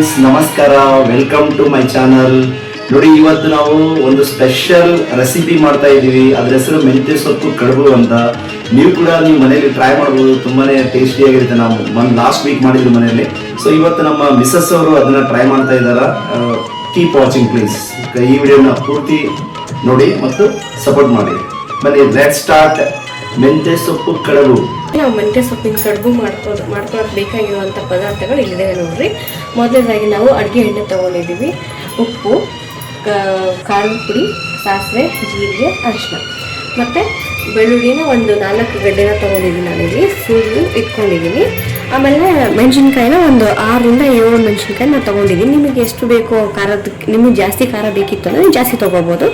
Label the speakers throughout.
Speaker 1: Friends ನಮಸ್ಕಾರ welcome to my channel ನೋಡಿ, ಇವತ್ತು ನಾವು ಒಂದು ಸ್ಪೆಷಲ್ ರೆಸಿಪಿ ಮಾಡ್ತಾ ಇದ್ದೀವಿ. ಅದ್ರ ಹೆಸರು ಮೆಂತ್ಯ ಸೊಪ್ಪು ಕಡುಬು ಅಂತ. ನೀವು ಕೂಡ ನೀವು ಮನೆಯಲ್ಲಿ ಟ್ರೈ ಮಾಡ್ಬೋದು. ತುಂಬಾನೇ ಟೇಸ್ಟಿಯಾಗಿರುತ್ತೆ ನಾವು ಒಂದು ಲಾಸ್ಟ್ ವೀಕ್ ಮಾಡಿದ್ರು ಮನೆಯಲ್ಲಿ. ಸೊ ಇವತ್ತು ನಮ್ಮ ಮಿಸಸ್ ಅವರು ಅದನ್ನ ಟ್ರೈ ಮಾಡ್ತಾ ಇದ್ದಾರ? ಕೀಪ್ ವಾಚಿಂಗ್ ಪ್ಲೀಸ್ ಈ ವಿಡಿಯೋನ ಪೂರ್ತಿ ನೋಡಿ ಮತ್ತು ಸಪೋರ್ಟ್ ಮಾಡಿ. ಬನ್ನಿ ಲೆಟ್ ಸ್ಟಾರ್ಟ್ ಮೆಂತ್ಯ ಸೊಪ್ಪು ಕಡುಬು.
Speaker 2: ನಾವು ಮೆಂತ್ಯ ಸೊಪ್ಪಿನ ಕಡುಬು ಮಾಡ್ಕೊಂಡು ಮಾಡ್ಕೊಳಕ್ಕೆ ಬೇಕಾಗಿರುವಂಥ ಪದಾರ್ಥಗಳು ಇಲ್ಲಿದೆ ನೋಡ್ರಿ. ಮೊದಲನೇದಾಗಿ ನಾವು ಅಡುಗೆ ಎಣ್ಣೆ ತೊಗೊಂಡಿದ್ದೀವಿ. ಉಪ್ಪು ಖಾರದ ಪುಡಿ, ಸಾಸಿವೆ, ಜೀರಿಗೆ ಅರಿಶಿನ ಮತ್ತು ಬೆಳ್ಳುಳ್ಳಿನ ಒಂದು ನಾಲ್ಕು ಗಡ್ಡೆನ ತೊಗೊಂಡಿದ್ದೀನಿ ನಾನಿಲ್ಲಿ ಸುಳ್ಳು ಇಟ್ಕೊಂಡಿದ್ದೀನಿ ಆಮೇಲೆ ಮೆಣಸಿನ್ಕಾಯಿನ ಒಂದು ಆರರಿಂದ ಏಳು ಮೆಣಸಿನ್ಕಾಯಿ ನಾನು ತೊಗೊಂಡಿದ್ದೀನಿ ನಿಮಗೆ ಎಷ್ಟು ಬೇಕೋ ಖಾರದ ನಿಮಗೆ ಜಾಸ್ತಿ ಖಾರ ಬೇಕಿತ್ತು ಅಂದರೆ ಜಾಸ್ತಿ ತೊಗೋಬೋದು.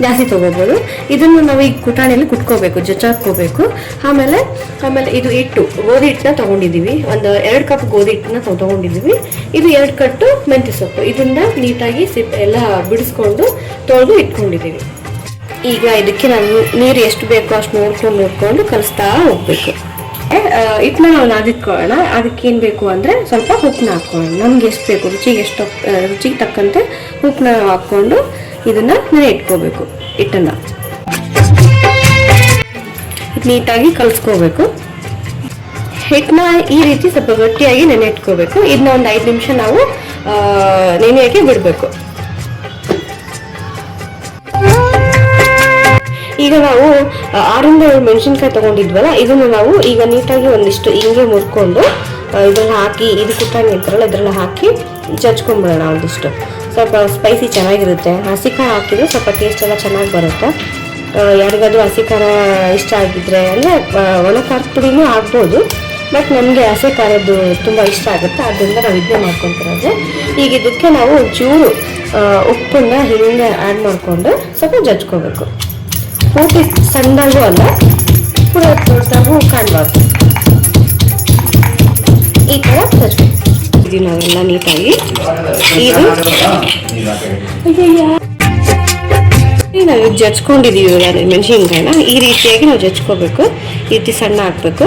Speaker 2: ಜಾಸ್ತಿ ತೊಗೋಬೋದು. ಇದನ್ನು ನಾವು ಈ ಕುಟಾಣಿಯಲ್ಲಿ ಕುಟ್ಕೋಬೇಕು ಜಚ್ಚಾಕೋಬೇಕು ಆಮೇಲೆ ಆಮೇಲೆ ಇದು ಹಿಟ್ಟು, ಗೋಧಿ ಹಿಟ್ಟನ್ನ ತೊಗೊಂಡಿದ್ದೀವಿ. ಒಂದು ಎರಡು ಕಪ್ ಗೋಧಿ ಹಿಟ್ಟನ್ನ ತೊಗೊಂಡಿದ್ದೀವಿ. ಇದು ಎರಡು ಕಟ್ಟು ಮೆಂತ್ಯ ಸೊಪ್ಪು. ಇದನ್ನ ನೀಟಾಗಿ ಸಿಪ್, ಎಲ್ಲ ಬಿಡಿಸ್ಕೊಂಡು ತೊಳೆದು ಇಟ್ಕೊಂಡಿದ್ದೀವಿ. ಈಗ ಇದಕ್ಕೆ ನಾನು ನೀರು ಎಷ್ಟು ಬೇಕೋ ಅಷ್ಟು ನೋಡ್ಕೊಂಡು ನೋಡ್ಕೊಂಡು ಕಲಿಸ್ತಾ ಹೋಗ್ಬೇಕು. ಹಿಟ್ಟನ್ನ ನಾವು ನಾದಿಟ್ಕೊಳ್ಳೋಣ ಏನು ಬೇಕು ಅಂದರೆ ಸ್ವಲ್ಪ ಉಪ್ಪನ್ನ ಹಾಕ್ಕೊಳ್ಳೋಣ. ನಮ್ಗೆ ಎಷ್ಟು ಬೇಕು? ರುಚಿಗೆ ಎಷ್ಟು ರುಚಿಗೆ ತಕ್ಕಂತೆ ಉಪ್ಪನ್ನ ಹಾಕ್ಕೊಂಡು ಇದನ್ನು ನೆನೆ ಇಟ್ಕೋಬೇಕು, ಹಿಟ್ಟನ್ನು. ನೀಟಾಗಿ ಕಲಿಸ್ಕೋಬೇಕು. ಹಿಟ್ಟನ್ನ ಈ ರೀತಿ ಸ್ವಲ್ಪ ಗಟ್ಟಿಯಾಗಿ ನೆನೆ ಇಟ್ಕೋಬೇಕು ಇದನ್ನ ಒಂದು ಐದು ನಿಮಿಷ ನಾವು ನೆನೆಯಾಗಿ ಬಿಡಬೇಕು. ಈಗ ನಾವು ಆರಿಂದ ಏಳು ಮೆಣಸಿನ್ಕಾಯಿ ತಗೊಂಡಿದ್ವಲ್ಲ, ಇದನ್ನು ನಾವು ಈಗ ನೀಟಾಗಿ ಒಂದಿಷ್ಟು ಹಿಂಗೆ ಮುರ್ಕೊಂಡು ಇದನ್ನ ಹಾಕಿ, ಇದು ಕುಟ್ಟಾಣಿ ಇರ್ತಾರಲ್ಲ ಅದರಲ್ಲಿ ಹಾಕಿ ಜಜ್ಕೊಂಡ್ಬಿಡೋಣ ಒಂದಿಷ್ಟು. ಸ್ವಲ್ಪ ಸ್ಪೈಸಿ ಚೆನ್ನಾಗಿರುತ್ತೆ. ಹಸಿ ಖಾರ ಹಾಕಿದ್ರೆ ಸ್ವಲ್ಪ ಟೇಸ್ಟ್ ಎಲ್ಲ ಚೆನ್ನಾಗಿ ಬರುತ್ತೆ. ಯಾರಿಗಾದ್ರೂ ಹಸಿ ಖಾರ ಇಷ್ಟ ಆಗಿದ್ರೆ, ಅಂದರೆ ಒಣ ಖಾರದ ಪುಡಿನೂ ಬಟ್ ನಮಗೆ ಹಸಿ ಖಾರದ್ದು ತುಂಬ ಇಷ್ಟ ಆಗುತ್ತೆ. ಅದರಿಂದ ನಾವು ಇದನ್ನೇ ಮಾಡ್ಕೊತಿರೋದು. ಈಗ ಇದಕ್ಕೆ ನಾವು ಚೂರು ಉಪ್ಪನ್ನ ಹಿಂಗೆ ಆ್ಯಡ್ ಮಾಡಿಕೊಂಡು ಸ್ವಲ್ಪ ಜಜ್ಕೋಬೇಕು. ಪೂರ್ತಿ ಸಣ್ಣಗೂ ಅಲ್ಲ, ಪೂರ ದೊಡ್ಡದಾಗೂ ಕಾಣಬಾರ್ದು. ಈ ಥರ ತರಬೇಕು ಇದು ನಾವೆಲ್ಲ ನೀಟಾಗಿ ಇದು. ನಾವು ಜಜ್ಕೊಂಡಿದ್ದೀವಿ ಇವಾಗ ಮೆಣಸಿನ್ಕಾಯಿನ. ಈ ರೀತಿಯಾಗಿ ನಾವು ಜಜ್ಕೋಬೇಕು ಈ ರೀತಿ ಸಣ್ಣ ಹಾಕ್ಬೇಕು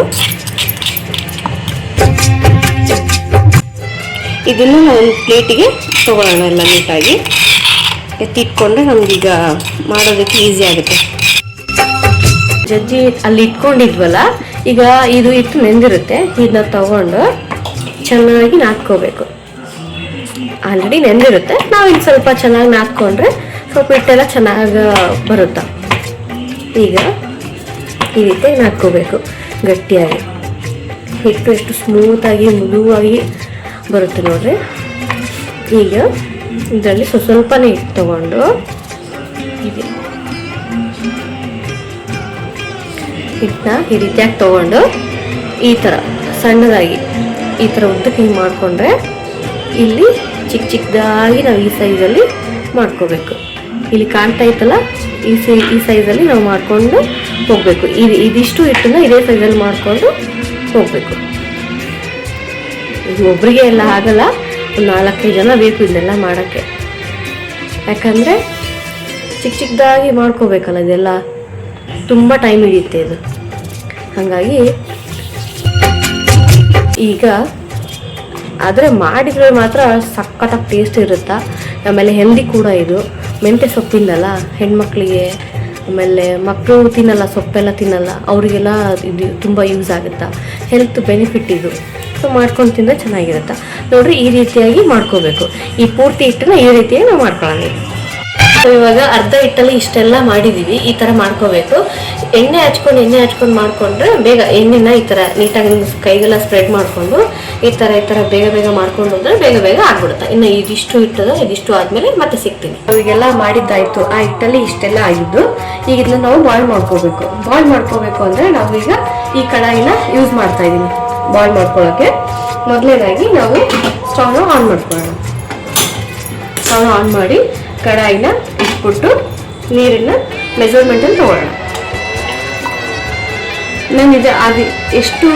Speaker 2: ಇದನ್ನು ನಾವು ಒಂದು ಪ್ಲೇಟಿಗೆ ತೊಗೊಳ್ಳೋಣ ಎಲ್ಲ ನೀಟಾಗಿ. ಎತ್ತಿಟ್ಕೊಂಡ್ರೆ ನಮಗೀಗ ಮಾಡೋದಕ್ಕೆ ಈಸಿ ಆಗುತ್ತೆ. ಜಜ್ಜಿ ಅಲ್ಲಿ ಇಟ್ಕೊಂಡಿದ್ವಲ್ಲ, ಈಗ ಇದು ಇಟ್ಟು ನೆಂದಿರುತ್ತೆ. ಇದನ್ನ ತಗೊಂಡು ಚೆನ್ನಾಗಿ ನಾದ್ಕೋಬೇಕು. ಆಲ್ರೆಡಿ ನೆಂದಿರುತ್ತೆ. ನಾವು ಇದು ಸ್ವಲ್ಪ ಚೆನ್ನಾಗಿ ನಾದ್ಕೊಂಡ್ರೆ ಸ್ವಲ್ಪ ಹಿಟ್ಟೆಲ್ಲ ಚೆನ್ನಾಗಿ ಬರುತ್ತೆ. ಈಗ ಈ ರೀತಿ ನಾದ್ಕೋಬೇಕು. ಗಟ್ಟಿಯಾಗಿ. ಹಿಟ್ಟು ಎಷ್ಟು ಸ್ಮೂತಾಗಿ ಮೃದುವಾಗಿ ಬರುತ್ತೆ ನೋಡ್ರಿ. ಈಗ ಇದರಲ್ಲಿ ಸ್ವಲ್ಪ ಸ್ವಲ್ಪನೇ ಹಿಟ್ಟು ತಗೊಂಡು ಇದೆ ಹಿಟ್ಟನ್ನ ಈ ರೀತಿಯಾಗಿ ತೊಗೊಂಡು ಈ ಥರ ಸಣ್ಣದಾಗಿ ಈ ಥರ ಉದ್ದಕ್ಕೆ ಹಿಂಗೆ ಮಾಡಿಕೊಂಡ್ರೆ ಇಲ್ಲಿ ಚಿಕ್ಕ ಚಿಕ್ಕದಾಗಿ ನಾವು ಈ ಸೈಜಲ್ಲಿ ಮಾಡ್ಕೋಬೇಕು. ಇಲ್ಲಿ ಕಾಣ್ತಾ ಇತ್ತಲ್ಲ, ಈ ಸೈ, ಈ ಸೈಜಲ್ಲಿ ನಾವು ಮಾಡಿಕೊಂಡು ಹೋಗಬೇಕು. ಇದು ಇದಿಷ್ಟು ಹಿಟ್ಟನ್ನ ಇದೇ ಸೈಜಲ್ಲಿ ಮಾಡಿಕೊಂಡು ಹೋಗಬೇಕು. ಇದು ಒಬ್ರಿಗೆ ಎಲ್ಲ ಆಗಲ್ಲ, ಒಂದು ನಾಲ್ಕೈದು ಜನ ಬೇಕು ಇದನ್ನೆಲ್ಲ ಮಾಡೋಕ್ಕೆ. ಯಾಕಂದರೆ ಚಿಕ್ಕ ಚಿಕ್ಕದಾಗಿ ಮಾಡ್ಕೋಬೇಕಲ್ಲ ಇದೆಲ್ಲ. ತುಂಬ ಟೈಮ್ ಹಿಡಿಯುತ್ತೆ ಇದು. ಹಾಗಾಗಿ ಈಗ ಆದರೆ ಮಾಡಿದ್ರೆ ಮಾತ್ರ ಸಖತ್ತಾಗಿ ಟೇಸ್ಟ್ ಇರುತ್ತಾ? ಆಮೇಲೆ ಹೆಲ್ದಿ ಕೂಡ ಇದು. ಮೆಂತ್ಯ ಸೊಪ್ಪಿಂದಲ್ಲ ಹೆಣ್ಮಕ್ಳಿಗೆ, ಆಮೇಲೆ ಮಕ್ಕಳು ತಿನ್ನಲ್ಲ, ಸೊಪ್ಪೆಲ್ಲ ತಿನ್ನಲ್ಲ, ಅವರಿಗೆಲ್ಲ ಇದು ತುಂಬ ಯೂಸ್ ಆಗುತ್ತಾ? ಹೆಲ್ತ್ ಬೆನಿಫಿಟ್ ಇದು. ಸೊ ಮಾಡ್ಕೊಂಡು ತಿಂದರೆ ಚೆನ್ನಾಗಿರುತ್ತೆ? ನೋಡ್ರಿ ಈ ರೀತಿಯಾಗಿ ಮಾಡ್ಕೋಬೇಕು. ಈ ಪೂರ್ತಿ ಹಿಟ್ಟನ್ನ ಈ ರೀತಿಯಾಗಿ ನಾವು ಮಾಡ್ಕೊಳ್ಳೋಣ. ಸೊ ಇವಾಗ ಅರ್ಧ ಹಿಟ್ಟಲ್ಲಿ ಇಷ್ಟೆಲ್ಲ ಮಾಡಿದೀವಿ, ಈ ತರ ಮಾಡ್ಕೋಬೇಕು. ಎಣ್ಣೆ ಹಚ್ಕೊಂಡು ಎಣ್ಣೆ ಹಚ್ಕೊಂಡು ಮಾಡ್ಕೊಂಡ್ರೆ ಬೇಗ ಎಣ್ಣೆನ ಈ ತರ ನೀಟಾಗಿ ಕೈಗೆಲ್ಲ ಸ್ಪ್ರೆಡ್ ಮಾಡ್ಕೊಂಡು, ಈ ತರ ಈ ತರ ಬೇಗ ಬೇಗ ಮಾಡ್ಕೊಂಡು ಹೋದ್ರೆ ಬೇಗ ಬೇಗ ಆಗ್ಬಿಡುತ್ತೆ. ಇನ್ನು ಇದಿಷ್ಟು ಇಟ್ಟದ ಇದಿಷ್ಟು ಆದ್ಮೇಲೆ ಮತ್ತೆ ಸಿಗ್ತೀನಿ. ಇವಾಗೆಲ್ಲ ಮಾಡಿದ್ದಾಯ್ತು. ಆ ಹಿಟ್ಟಲ್ಲಿ ಇಷ್ಟೆಲ್ಲ ಆಗಿದ್ದು, ಈಗ ಇದನ್ನ ನಾವು ಬಾಯ್ಲ್ ಮಾಡ್ಕೋಬೇಕು. ಬಾಯ್ಲ್ ಮಾಡ್ಕೋಬೇಕು ಅಂದ್ರೆ ನಾವು ಈಗ ಈ ಕಡಾಯಿನ ಯೂಸ್ ಮಾಡ್ತಾ ಇದೀನಿ ಬಾಯ್ಲ್ ಮಾಡ್ಕೊಳ್ಳೋಕೆ. ಮೊದಲನೇದಾಗಿ ನಾವು ಸ್ಟವ್ನ ಆನ್ ಮಾಡ್ಕೊಳ್ಳೋಣ. ಸ್ಟವ್ ಆನ್ ಮಾಡಿ ಕಡಾಯಿನ ಇಟ್ಬಿಟ್ಟು ನೀರನ್ನ ಮೆಜರ್ಮೆಂಟಲ್ಲಿ ತಗೊಳ್ಳೋಣ. ನಾನು ಇದು ಅದು ಎಷ್ಟು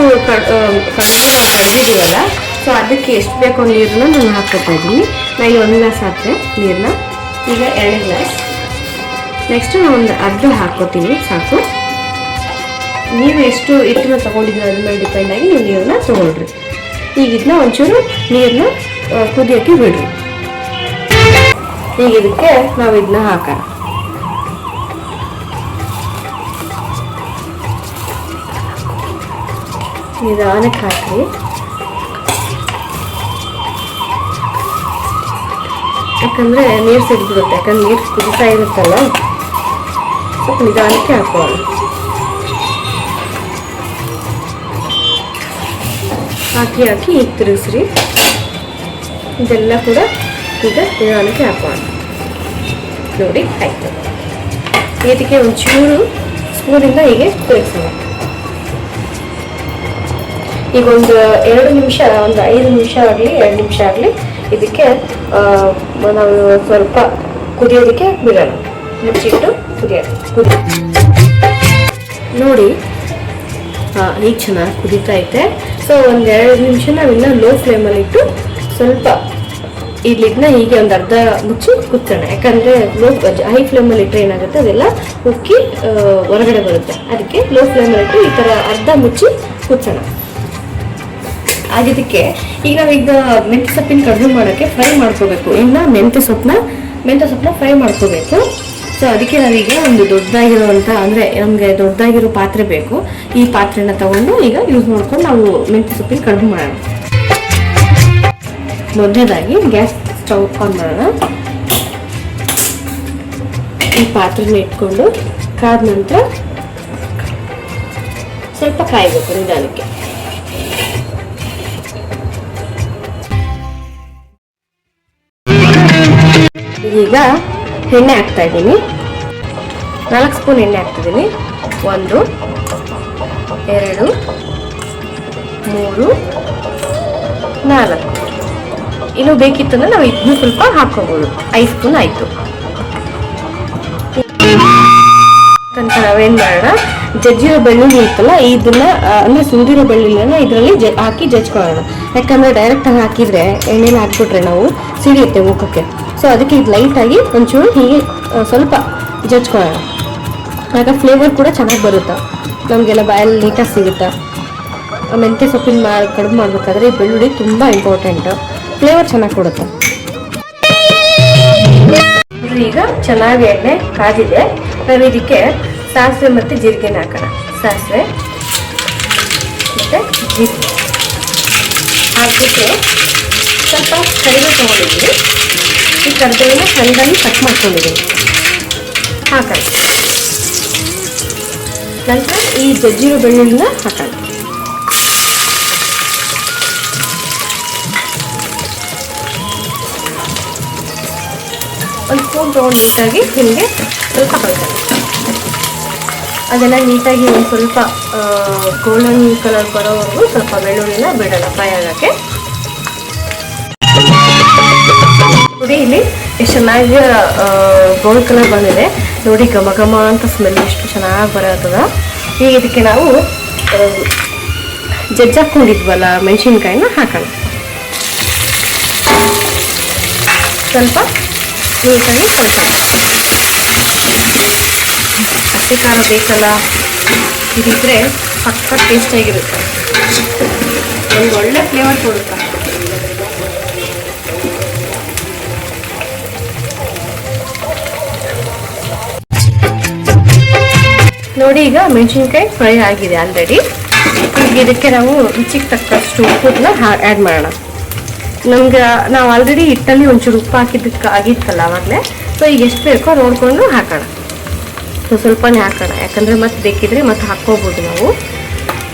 Speaker 2: ಕಡಲೆ ನಾವು ಕಡ್ದಿದ್ದೀವಲ್ಲ ಸೊ ಅದಕ್ಕೆ ಎಷ್ಟು ಬೇಕೋ ನೀರನ್ನ ನಾನು ಹಾಕ್ಕೊತಾ ಇದ್ದೀನಿ. ನಾನು ಒಂದು ಗ್ಲಾಸ್ ಹಾಕಿದೆ ನೀರನ್ನ ಈಗ ಎರಡು ಗ್ಲಾಸ್. ನೆಕ್ಸ್ಟ್ ನಾನು ಒಂದು ಅರ್ಧ ಹಾಕ್ಕೋತೀನಿ, ಸಾಕು. ನೀವು ಎಷ್ಟು ಹಿಟ್ಟನ್ನ ತೊಗೊಂಡಿದ್ದೀರ ಅದ್ರ ಮೇಲೆ ಡಿಪೆಂಡ್ ಆಗಿ ನೀವು ನೀರನ್ನ ತೊಗೊಳ್ರಿ. ಈಗ ಇದನ್ನ ಒಂಚೂರು ನೀರನ್ನ ಕುದಿಯೋಕ್ಕೆ ಬಿಡ್ರಿ. ಈಗ ಇದಕ್ಕೆ ನಾವು ಇದನ್ನ ಹಾಕೋಣ. ನಿಧಾನಕ್ಕೆ ಹಾಕಿ ಯಾಕಂದ್ರೆ ನೀರು ಸಿಗ್ಬಿಡುತ್ತೆ, ಯಾಕಂದ್ರೆ ನೀರು ಕುದಿತಾ ಇರುತ್ತಲ್ಲ, ಸ್ವಲ್ಪ ನಿಧಾನಕ್ಕೆ ಹಾಕೋಣ. ಹಾಕಿ ಹಾಕಿ ಈಗ ತಿರುಗಿಸ್ರಿ. ಇದೆಲ್ಲ ಕೂಡ ಈಗ ನಿಧಾನಕ್ಕೆ ಹಾಕೋಣ ನೋಡಿ, ಆಯಿತು. ಇದಕ್ಕೆ ಒಂಚೂರು ಸ್ಪೂನಿಂದ ಹೀಗೆ ತಿರುಗಿಸೋಣ. ಈಗ ಒಂದು ಎರಡು ನಿಮಿಷ, ಒಂದು ಐದು ನಿಮಿಷ ಆಗಲಿ, ಎರಡು ನಿಮಿಷ ಆಗಲಿ, ಇದಕ್ಕೆ ನಾವು ಸ್ವಲ್ಪ ಕುದಿಯೋದಕ್ಕೆ ಬಿಡೋಣ. ಮುಚ್ಚಿಟ್ಟು ಕುದಿಯೋದು ಕುದಿ ನೋಡಿ ಈಗ ಚೆನ್ನಾಗಿ ಕುದೀತಾ ಐತೆ ಸೊ ಒಂದು ಎರಡು ನಿಮಿಷ ನಾವಿನ್ನ ಲೋ ಫ್ಲೇಮಲ್ಲಿ ಇಟ್ಟು ಸ್ವಲ್ಪ ಈ ಲಿಡ್ನ ಹೀಗೆ ಒಂದು ಅರ್ಧ ಮುಚ್ಚಿ ಕುಚ್ಚೋಣ ಯಾಕಂದರೆ ಲೋ ಹೈ ಫ್ಲೇಮಲ್ಲಿ ಇಟ್ಟರೆ ಏನಾಗುತ್ತೆ ಅದೆಲ್ಲ ಉಕ್ಕಿ ಹೊರಗಡೆ ಬರುತ್ತೆ. ಅದಕ್ಕೆ ಲೋ ಫ್ಲೇಮಲ್ಲಿ ಇಟ್ಟು ಈ ಥರ ಅರ್ಧ ಮುಚ್ಚಿ ಕುಚ್ಚೋಣ ಆಗಿದ್ದಕ್ಕೆ ಈಗ ನಾವೀಗ ಮೆಂತ್ಯ ಸೊಪ್ಪಿನ ಕಡಿಮೆ ಮಾಡೋಕ್ಕೆ ಫ್ರೈ ಮಾಡ್ಕೋಬೇಕು. ಇನ್ನು ಮೆಂತ್ಯ ಸೊಪ್ಪನ್ನ ಮೆಂತ್ಯ ಸೊಪ್ಪನ್ನ ಫ್ರೈ ಮಾಡ್ಕೋಬೇಕು. ಸೊ ಅದಕ್ಕೆ ನಾವೀಗ ಒಂದು ದೊಡ್ಡದಾಗಿರುವಂಥ ಅಂದರೆ ನಮಗೆ ದೊಡ್ಡದಾಗಿರೋ ಪಾತ್ರೆ ಬೇಕು. ಈ ಪಾತ್ರೆನ ತಗೊಂಡು ಈಗ ಯೂಸ್ ಮಾಡ್ಕೊಂಡು ನಾವು ಮೆಂತ್ಯ ಸೊಪ್ಪಿನ ಕಡಿಮೆ ಮಾಡೋಣ. ಮೊದಲನೇದಾಗಿ ಗ್ಯಾಸ್ ಸ್ಟವ್ ಆನ್ ಮಾಡೋಣ. ಈ ಪಾತ್ರೆನ ಇಟ್ಕೊಂಡು ಕಾದ ನಂತರ ಸ್ವಲ್ಪ ಕಾಯಬೇಕು ನಿಧಾನಕ್ಕೆ. ಈಗ ಎಣ್ಣೆ ಹಾಕ್ತಾ ಇದ್ದೀನಿ. ನಾಲ್ಕು ಸ್ಪೂನ್ ಎಣ್ಣೆ ಹಾಕ್ತಿದ್ದೀನಿ ಒಂದು, ಎರಡು, ಮೂರು, ನಾಲ್ಕು. ಇನ್ನು ಬೇಕಿತ್ತಂದ್ರೆ ನಾವು ಇದನ್ನು ಸ್ವಲ್ಪ ಹಾಕೋಬಹುದು ಐದು ಸ್ಪೂನ್ ಆಯಿತು. ತನಕ ನಾವೇನ್ ಮಾಡೋಣ? ಜಜ್ಜಿರೋ ಬೆಳ್ಳುಳ್ಳಿ ಇತ್ತಲ್ಲ ಇದನ್ನ ಅಂದ್ರೆ ಸುರಿದಿರೋ ಬೆಳ್ಳುಳ್ಳಿನ ಇದರಲ್ಲಿ ಹಾಕಿ ಜಜ್ಕೊಳ್ಳೋಣ. ಯಾಕಂದ್ರೆ ಡೈರೆಕ್ಟ್ ಆಗಿ ಹಾಕಿದ್ರೆ ಎಣ್ಣೆಲಿ ಹಾಕ್ಬಿಟ್ರೆ ನಾವು ಸಿಡಿಯುತ್ತೆ ಮುಖಕ್ಕೆ. ಸೊ ಅದಕ್ಕೆ ಇದು ಲೈಟಾಗಿ ಒಂಚೂರು ಹೀಗೆ ಸ್ವಲ್ಪ ಜಜ್ಕೊಳ್ಳೋಣ. ಆಗ ಫ್ಲೇವರ್ ಕೂಡ ಚೆನ್ನಾಗಿ ಬರುತ್ತೆ. ನಮಗೆಲ್ಲ ಬಾಯಲ್ಲಿ ನೀಟಾಗಿ ಸಿಗುತ್ತೆ. ಮೆಂತ್ಯ ಸೊಪ್ಪಿನ ಮಾ ಕಡಿಮೆ ಮಾಡಬೇಕಾದ್ರೆ ಈ ಬೆಳ್ಳುಳ್ಳಿ ತುಂಬ ಇಂಪಾರ್ಟೆಂಟ್ ಫ್ಲೇವರ್ ಚೆನ್ನಾಗಿ ಕೊಡುತ್ತೆ. ಈಗ ಚೆನ್ನಾಗಿ ಎಣ್ಣೆ ಕಾದಿದೆ. ನಾವು ಇದಕ್ಕೆ ಸಾಸಿವೆ ಮತ್ತು ಜೀರಿಗೆ ಹಾಕೋಣ. ಸಾಸಿವೆ ಮತ್ತು ಜೀರಿಗೆ. ಹಾಕಿಬಿಟ್ಟು ಸ್ವಲ್ಪ ಕರಿಬೇವು ತೊಗೊಂಡಿದ್ದೀವಿ ಈ ಕರ್ಬೇವಿನ ಸಣ್ಣದಾಗಿ ಕಟ್ ಮಾಡ್ಕೊಂಡಿದ್ದೀನಿ. ಹಾಕೋಣ. ನಂತರ ಈ ಜಜ್ಜಿರೋ ಬೆಳ್ಳುಳ್ಳಿನ ಹಾಕೋಣ. ಸ್ಪೂನ್ ನೀಟಾಗಿ ನಿಮಗೆ ಸ್ವಲ್ಪ ಕಳ್ಕೊಳ್ಳಿ ಅದೆಲ್ಲ ನೀಟಾಗಿ ಒಂದು ಸ್ವಲ್ಪ ಗೋಲ್ಡನ್ ಕಲರ್ ಬರೋವರೆಗೂ ಸ್ವಲ್ಪ ಬೆಳ್ಳುಳ್ಳಿನ ಬಿಡೋಣ ಫ್ರೈ ಆಗೋಕ್ಕೆ. ನೋಡಿ ಇಲ್ಲಿ ಎಷ್ಟು ಚೆನ್ನಾಗಿ ಗೋಲ್ಡ್ ಕಲರ್ ಬಂದಿದೆ. ನೋಡಿ ಘಮ ಘಮ ಅಂತ ಸ್ಮೆಲ್ ಎಷ್ಟು ಚೆನ್ನಾಗಿ ಬರತ್ತದ. ಈಗ ಇದಕ್ಕೆ ನಾವು ಜಜ್ಜಾಕೊಂಡಿದ್ವಲ್ಲ ಮೆಣಸಿನ್ಕಾಯಿನ ಹಾಕೋಣ. ಸ್ವಲ್ಪ ನೀಟಾಗಿ ಕಳ್ಸೋಣ ಹಸಿ ಖಾರ ಬೇಕಲ್ಲ? ಇದಿದ್ರೆ ಪಕ್ಕ ಟೇಸ್ಟಿಯಾಗಿರುತ್ತೆ ಒಂದು ಒಳ್ಳೆ ಫ್ಲೇವರ್ ಕೊಡುತ್ತೆ. ನೋಡಿ ಈಗ ಮೆಣಸಿನ್ಕಾಯಿ ಫ್ರೈ ಆಗಿದೆ ಆಲ್ರೆಡಿ ಈಗ ಇದಕ್ಕೆ ನಾವು ರುಚಿಗೆ ತಕ್ಕಷ್ಟು ಉಪ್ಪನ್ನ ಆ್ಯಡ್ ಮಾಡೋಣ. ನಮ್ಗೆ ನಾವು ಆಲ್ರೆಡಿ ಹಿಟ್ಟಲ್ಲಿ ಒಂಚೂರು ಉಪ್ಪು ಹಾಕಿದ್ದಕ್ಕೆ ಆಗಿತ್ತಲ್ಲ ಆವಾಗಲೇ ಸೊ ಈಗ ಎಷ್ಟು ಬೇಕೋ ನೋಡಿಕೊಂಡು ಹಾಕೋಣ. ಸೊ ಸ್ವಲ್ಪನೇ ಹಾಕೋಣ. ಯಾಕಂದರೆ ಮತ್ತೆ ಬೇಕಿದ್ರೆ ಮತ್ತೆ ಹಾಕ್ಕೋಬೋದು ನಾವು.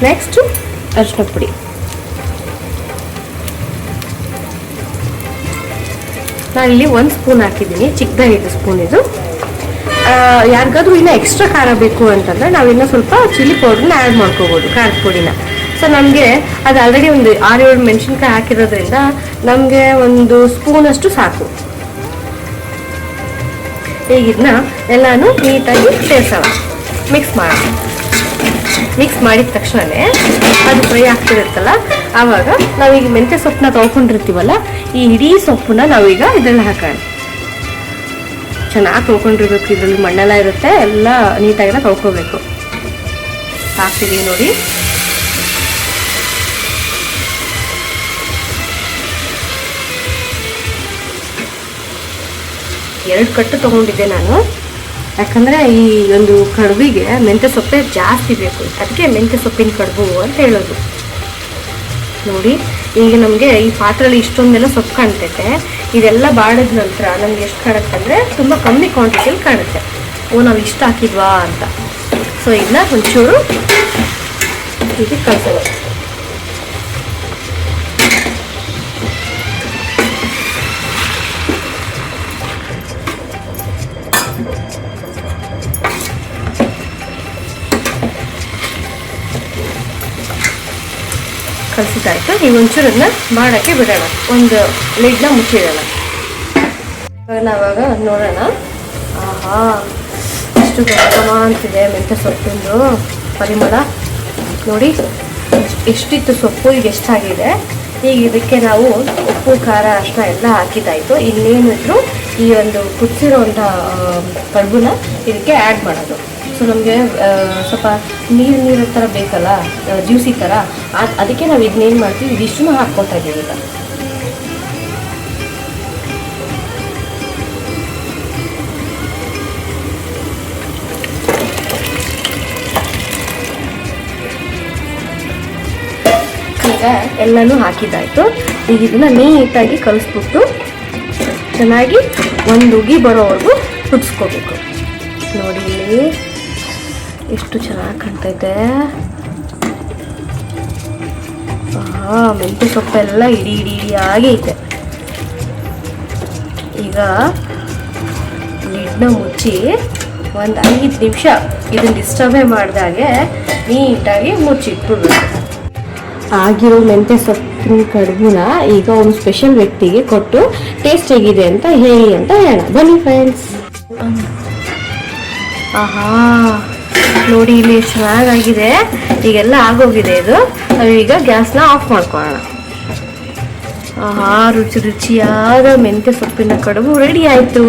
Speaker 2: ನೆಕ್ಸ್ಟು ಅರಿಶಿನ ಪುಡಿ. ನಾನಿಲ್ಲಿ ಒಂದು ಸ್ಪೂನ್ ಹಾಕಿದ್ದೀನಿ. ಚಿಕ್ಕದಾಗಿದೆ ಸ್ಪೂನ್ ಇದು. ಯಾರಿಗಾದ್ರೂ ಇನ್ನೂ ಎಕ್ಸ್ಟ್ರಾ ಖಾರ ಬೇಕು ನಾವು ನಾವಿನ್ನೂ ಸ್ವಲ್ಪ ಚಿಲ್ಲಿ ಪೌಡ್ರನ್ನ ಆ್ಯಡ್ ಮಾಡ್ಕೋಬೋದು, ಖಾರದ ಪುಡಿನ. ಸೊ ನಮಗೆ ಅದು ಆಲ್ರೆಡಿ ಒಂದು ಆರು ಏಳು ಮೆಣಸಿನ್ಕಾಯಿ ಹಾಕಿರೋದ್ರಿಂದ ನಮಗೆ ಒಂದು ಸ್ಪೂನಷ್ಟು ಸಾಕು. ಈಗ ಇದನ್ನ ಎಲ್ಲಾನು ನೀಟಾಗಿ ಸೇರಿಸೋಣ ಮಿಕ್ಸ್ ಮಾಡೋಣ. ಮಿಕ್ಸ್ ಮಾಡಿದ ತಕ್ಷಣವೇ ಅದು ಫ್ರೈ ಆಗ್ತಿರುತ್ತಲ್ಲ, ಆವಾಗ ನಾವೀಗ ಮೆಂತ್ಯ ಸೊಪ್ಪನ್ನ ತೊಳ್ಕೊಂಡಿರ್ತೀವಲ್ಲ, ಈ ಇಡೀ ಸೊಪ್ಪನ್ನ ನಾವೀಗ ಇದರಲ್ಲಿ ಹಾಕೋಣ. ಚೆನ್ನಾಗಿ ತೊಳ್ಕೊಂಡಿರ್ಬೇಕು ಇದರಲ್ಲಿ ಮಣ್ಣೆಲ್ಲ ಇರುತ್ತೆ, ಎಲ್ಲ ನೀಟಾಗೆಲ್ಲ ತೊಳ್ಕೊಬೇಕು. ಹಾಕ್ತೀವಿ ನೋಡಿ. ಎರಡು ಕಟ್ಟು ತೊಗೊಂಡಿದ್ದೆ ನಾನು. ಯಾಕಂದರೆ ಈ ಒಂದು ಕಡುಬಿಗೆ ಮೆಂತ್ಯ ಸೊಪ್ಪೆ ಜಾಸ್ತಿ ಬೇಕು. ಅದಕ್ಕೆ ಮೆಂತ್ಯ ಸೊಪ್ಪಿನ ಕಡುಬು ಅಂತ ಹೇಳೋದು. ನೋಡಿ, ಈಗ ನಮಗೆ ಈ ಪಾತ್ರೆಯಲ್ಲಿ ಇಷ್ಟೊಂದೆಲ್ಲ ಸೊಪ್ಪು ಕಾಣ್ತೈತೆ. ಇದೆಲ್ಲ ಬಾಡಿದ ನಂತರ ನಮ್ಗೆ ಎಷ್ಟು ಕಾಣುತ್ತೆ ಅಂದರೆ ತುಂಬ ಕಮ್ಮಿ ಕ್ವಾಂಟಿಟಿಯಲ್ಲಿ ಕಾಣುತ್ತೆ. ಓ, ನಾವು ಇಷ್ಟು ಹಾಕಿದ್ವಾ ಅಂತ. ಸೊ ಇದನ್ನ ಒಂಚೂರು ಇದಕ್ಕೆ ಕಳ್ಸೋದು ಕಲಿಸಿದಾಯ್ತು ಈಗ ಒಂಚೂರನ್ನ ಮಾಡೋಕ್ಕೆ ಬಿಡೋಣ. ಒಂದು ಲಿಡ್ನ ಮುಚ್ಚಿಡೋಣ. ಇವಾಗ ನಾವಾಗ ನೋಡೋಣ. ಆಹಾ ಎಷ್ಟು ಗಮ ಅಂತಿದೆ ಮೆಂತ್ಯ ಸೊಪ್ಪಿಂದು ಪರಿಮಳ. ನೋಡಿ ಎಷ್ಟ್- ಎಷ್ಟಿತ್ತು ಸೊಪ್ಪು, ಈಗ ಎಷ್ಟಾಗಿದೆ? ಈಗ ಇದಕ್ಕೆ ನಾವು ಉಪ್ಪು, ಖಾರ ಅಷ್ಟ ಎಲ್ಲ ಹಾಕಿದ್ದಾಯಿತು. ಇನ್ನೇನಿದ್ರು ಈ ಒಂದು ಕುದಿಸಿರೋಂಥ ಕಡುಬುನ ಇದಕ್ಕೆ ಆ್ಯಡ್ ಮಾಡೋದು. ಸೊ ನಮಗೆ ಸ್ವಲ್ಪ ನೀರು ನೀರು ಥರ ಬೇಕಲ್ಲ ಜ್ಯೂಸಿ ಥರ ಅದು ಅದಕ್ಕೆ ನಾವು ಇದನ್ನೇನು ಮಾಡ್ತೀವಿ ಇದಿಷ್ಟು ಹಾಕ್ಕೊತಾ ಇದ್ದೀವಿ ಈಗ ಎಲ್ಲನೂ ಹಾಕಿದ್ದಾಯ್ತು. ಈಗ ಇದನ್ನ ನೀಟಾಗಿ ಕಲಿಸ್ಬಿಟ್ಟು ಚೆನ್ನಾಗಿ ಒಂದು ಉಗಿ ಬರೋವರೆಗೂ ಕುದಿಸ್ಕೋಬೇಕು. ನೋಡಿ ಇಲ್ಲಿ. ಎಷ್ಟು ಚೆನ್ನಾಗಿ ಕಾಣ್ತೈತೆ. ಮೆಂತ್ಯ ಸೊಪ್ಪೆಲ್ಲ ಇಡಿ ಇಡಿ ಆಗಿ ಐತೆ. ಈಗ ಲಿಡ್ನ ಮುಚ್ಚಿ ಒಂದು ಐದು ನಿಮಿಷ ಇದನ್ನು ಡಿಸ್ಟರ್ಬೇ ಮಾಡಿದಾಗೆ ನೀಟಾಗಿ ಮುಚ್ಚಿಟ್ಬಿಡ್ಬೇಕು. ಆಗಿರೋ ಮೆಂತ್ಯ ಸೊಪ್ಪಿನ ಕಡುಬುನ ಈಗ ಒಂದು ಸ್ಪೆಷಲ್ ವ್ಯಕ್ತಿಗೆ ಕೊಟ್ಟು ಟೇಸ್ಟ್ ಹೇಗಿದೆ ಅಂತ ಹೇಳಿ ಅಂತ ಹೇಳ ಬನ್ನಿ ಫ್ರೆಂಡ್ಸ್ ಆಹಾ. ನೋಡಿ ಇಲ್ಲಿ ಚೆನ್ನಾಗಾಗಿದೆ. ಈಗೆಲ್ಲ ಆಗೋಗಿದೆ ಇದು. ನಾವೀಗ ಗ್ಯಾಸ್ನ ಆಫ್ ಮಾಡ್ಕೊಳ್ಳೋಣ. ಆಹಾ, ರುಚಿ ರುಚಿಯಾದ ಮೆಂತ್ಯ ಸೊಪ್ಪಿನ ಕಡುಬು ರೆಡಿ ಆಯಿತು.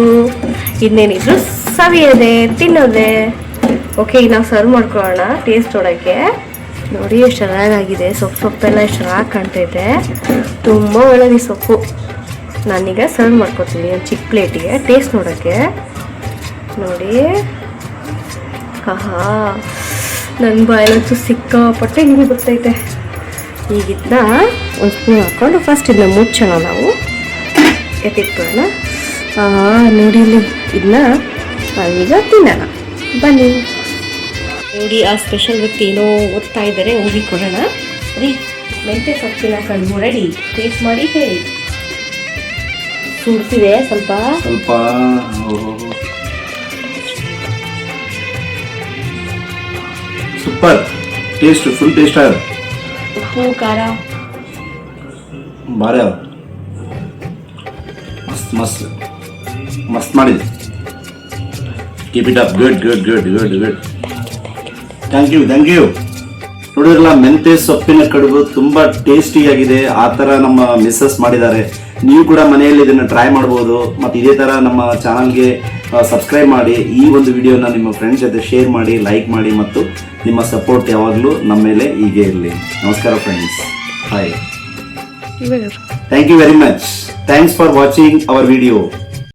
Speaker 2: ಇನ್ನೇನಿದ್ರು ಸವಿಯೋದೆ, ತಿನ್ನೋದೆ. ಓಕೆ ಈಗ ನಾವು ಸರ್ವ್ ಮಾಡ್ಕೊಳ್ಳೋಣ ಟೇಸ್ಟ್ ನೋಡೋಕ್ಕೆ. ನೋಡಿ, ಎಷ್ಟು ಚೆನ್ನಾಗಾಗಿದೆ. ಸೊಪ್ಪು ಸೊಪ್ಪೆಲ್ಲ ಎಷ್ಟು ಚೆನ್ನಾಗಿ ಕಾಣ್ತೈತೆ. ತುಂಬ ಒಳ್ಳೆಯ ಸೊಪ್ಪು. ನಾನೀಗ ಸರ್ವ್ ಮಾಡ್ಕೊತೀನಿ ಒಂದು ಚಿಕ್ಕ ಪ್ಲೇಟಿಗೆ ಟೇಸ್ಟ್ ನೋಡೋಕ್ಕೆ. ನೋಡಿ. ಆಹಾ. ನನ್ನ ಬಾಯಲ್ಲಂತೂ ಸಿಕ್ಕಾಪಟ್ಟೆ ನೀರು ಬರ್ತೈತೆ. ಈಗ ಇದನ್ನ ಒಂದು ಸ್ಪೂನ್ ಹಾಕ್ಕೊಂಡು ಫಸ್ಟ್ ಇದನ್ನ ಮುಚ್ಚೋಣ ನಾವು. ಎತ್ತಿಟ್ಕೊಳ್ಳೋಣ. ನೋಡಿ ಇಲ್ಲಿ ಇದನ್ನ ನಾವೀಗ ತಿನ್ನೋಣ. ಬನ್ನಿ. ನೋಡಿ, ಆ ಸ್ಪೆಷಲ್ ವ್ಯಕ್ತಿ ಏನೋ ಓದ್ತಾ ಇದ್ದಾರೆ ಹೋಗಿ ಕೊಡೋಣ ರೀ ಮೆಂತೆ ಸೊಪ್ಪಿನ ಕಡುಬು ರೆಡಿ ಟೇಸ್ಟ್ ಮಾಡಿ ಹೇಳಿ. ಸುಡ್ತಿದೆ ಸ್ವಲ್ಪ.
Speaker 1: ಸ್ವಲ್ಪ ಸೂಪರ್. ಟೇಸ್ಟ್ ಫುಲ್ ಟೇಸ್ಟ್ ಆಗ.
Speaker 2: ಉಪ್ಪು ಖಾರ.
Speaker 1: ಭಾರಿ ಅದ ಮಸ್ತ್ ಮಸ್ತ್. ಮಸ್ತ್ ಮಾಡಿದೆ. Keep it up good good good good good thank you thank you ನೋಡಿದ್ರಲ್ಲ ಮೆಂತೆ ಸೊಪ್ಪಿನ ಕಡುಬು ತುಂಬಾ ಟೇಸ್ಟಿಯಾಗಿದೆ ಆ ಥರ ನಮ್ಮ ಮಿಸ್ಸಸ್ ಮಾಡಿದ್ದಾರೆ. ನೀವು ಕೂಡ ಮನೆಯಲ್ಲಿ ಇದನ್ನು ಟ್ರೈ ಮಾಡ್ಬೋದು. ಮತ್ತು ಇದೇ ತರ ನಮ್ಮ ಚಾನಲ್ಗೆ ಸಬ್ಸ್ಕ್ರೈಬ್ ಮಾಡಿ ಈ ಒಂದು ವಿಡಿಯೋನ ನಿಮ್ಮ ಫ್ರೆಂಡ್ಸ್ ಜೊತೆ ಶೇರ್ ಮಾಡಿ ಲೈಕ್ ಮಾಡಿ ಮತ್ತು ನಿಮ್ಮ ಸಪೋರ್ಟ್ ಯಾವಾಗಲೂ ನಮ್ಮ ಮೇಲೆ ಹೀಗೆ ಇರಲಿ. ನಮಸ್ಕಾರ friends hi thank you very much thanks for watching our video.